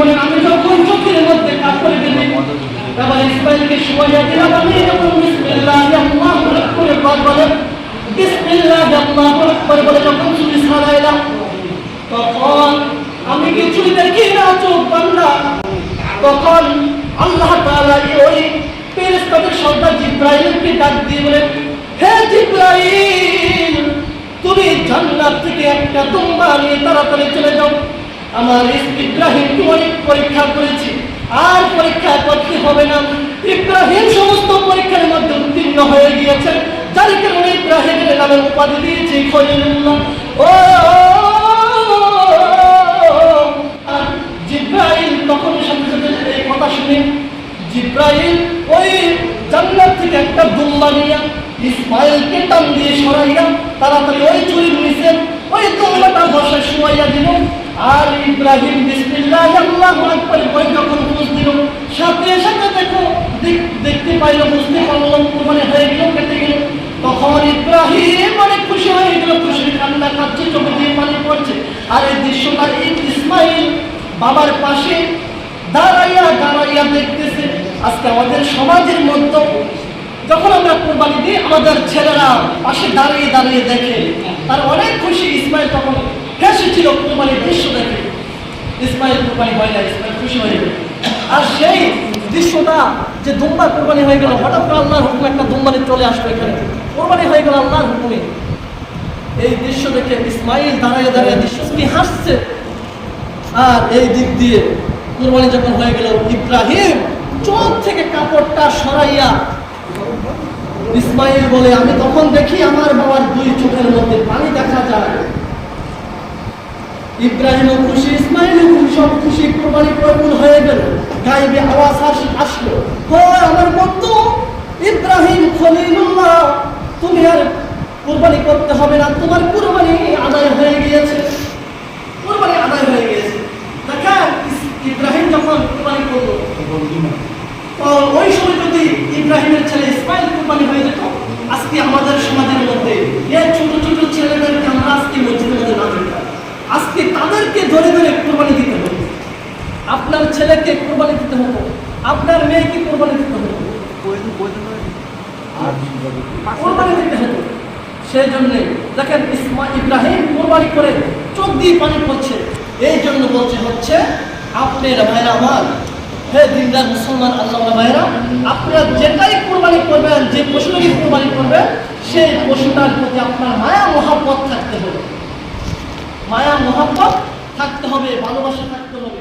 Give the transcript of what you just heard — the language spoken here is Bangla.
বলেন, আমি যখন চোখের মধ্যে কাপড় দেবে এবার ইসমাইলকে শুয়াইয়া দিলাম আমি যখন বিসমিল্লাহ আল্লাহু আকবার বলে, বিসমিল্লাহ আল্লাহু আকবার বলে যখন তখন আমি কিছুই দেখি না চোখ বান্ধা তখন আল্লাহ তাআলা ওই ফেরেশতাদের সর্দার জিব্রাইলকে ডাক দিয়ে বলেন হে জিব্রাইল, তুমি জান্নাত থেকে একটা দুম্বা নিয়ে তাড়াতাড়ি চলে যাও। আমার ইব্রাহিমকে অনেক পরীক্ষা করেছি আর পরীক্ষা করতে হবে না ইব্রাহিম সমস্ত পরীক্ষার মধ্যে উত্তীর্ণ হয়ে গিয়েছেন যার কারণে ইব্রাহিমের নামে উপাধি দিয়েছি খলিলুল্লাহ ও জিব্রাইল তখন সাথে এই কথা শুনে জিব্রাইল ওই জান্নাত থেকে একটা দুম্বা নিয়ে ইসমাইলকে টান দিয়ে সরাইয়া তাড়াতাড়ি ওই আর ইব্রাহিম বিসমিল্লাহ, আল্লাহু আকবার কই যখন বুঝ দিল সাথে সাথে দেখো, দেখ- দেখতে পাইলো বুঝতে পারল মানে হয়ে গেল, কেটে গেল। তখন ইব্রাহিম অনেক খুশি হয়ে গেল, খুশির কান্না কাঁদছে, চোখে দিয়ে পানি পড়ছে। আর এই দৃশ্যটা ইসমাইল বাবার পাশে দাঁড়াইয়া দাঁড়াইয়া দেখতেছে। আজকে আমাদের সমাজের মধ্যে যখন আমরা কোরবানি দিই, আমাদের ছেলেরা পাশে দাঁড়িয়ে দাঁড়িয়ে দেখে। তার অনেক খুশি, ইসমাইল তখন হেসেছিল কোরবানির দৃশ্য দেখে। ইসমাইল কোরবানি হয় না ইসমাইল খুশি হয়ে গেল। আর সেই দৃশ্যটা যে দুম্বা কোরবানি হয়ে গেল, হঠাৎ করে আল্লাহর হুকুম একটা দুম্বানি চলে আসলো এখানে। কোরবানি হয়ে গেল আল্লাহর হুকুমে। এই দৃশ্য দেখে ইসমাইল দাঁড়িয়ে দাঁড়িয়ে দৃশ্যটি হাসছে। আর এই দিক দিয়ে কুরবানি যখন হয়ে গেল, ইব্রাহিম চোখ থেকে কাপড়টা সরাইয়া ইসমাইল বলে, আমি তখন দেখি আমার বাবার দুই চোখের মধ্যে পানি দেখা যায়। ইব্রাহিমও খুশি ইসমাইলও খুশি সব খুশি কোরবানি কবুল হয়ে গেল। গাইবে আওয়াজ আস- আসলো হয় আমার বন্ধু ইব্রাহিম খলিলুল্লাহ তুমি আর কোরবানি করতে হবে না তোমার কোরবানি আদায় হয়ে গিয়েছে। কোরবানি আদায় হয়ে গিয়েছে। দেখেন ইব্রাহিম যখন কোরবানি করল ওই সময় যদি ইব্রাহিমের ছেলে ইসমাইল কোরবানি হয়ে যেত ধরে ধরে কোরবানি দিতে হবে। আপনার ছেলেকে কোরবানি দিতে হতো আপনার মেয়েকে কোরবানি দিতে হতো কোরবানি দিতে হতো সেই জন্য দেখেন ইসমা ইব্রাহিম কোরবানি করে চোখ দিয়ে পানি পড়ছে। এই জন্য বলছে হচ্ছে, আপনার ভাইরা আমার, হে দিনদার মুসলমান আল্লাহ ভাইরা, আপনারা যেটাই কোরবানি করবেন, যে পশুটাকে কোরবানি করবেন, সেই পশুটার প্রতি আপনার মায়া, মহাব্বত থাকতে হবে। মায়া, মহাব্বত হবে ভালোবাসা থাকতে হবে।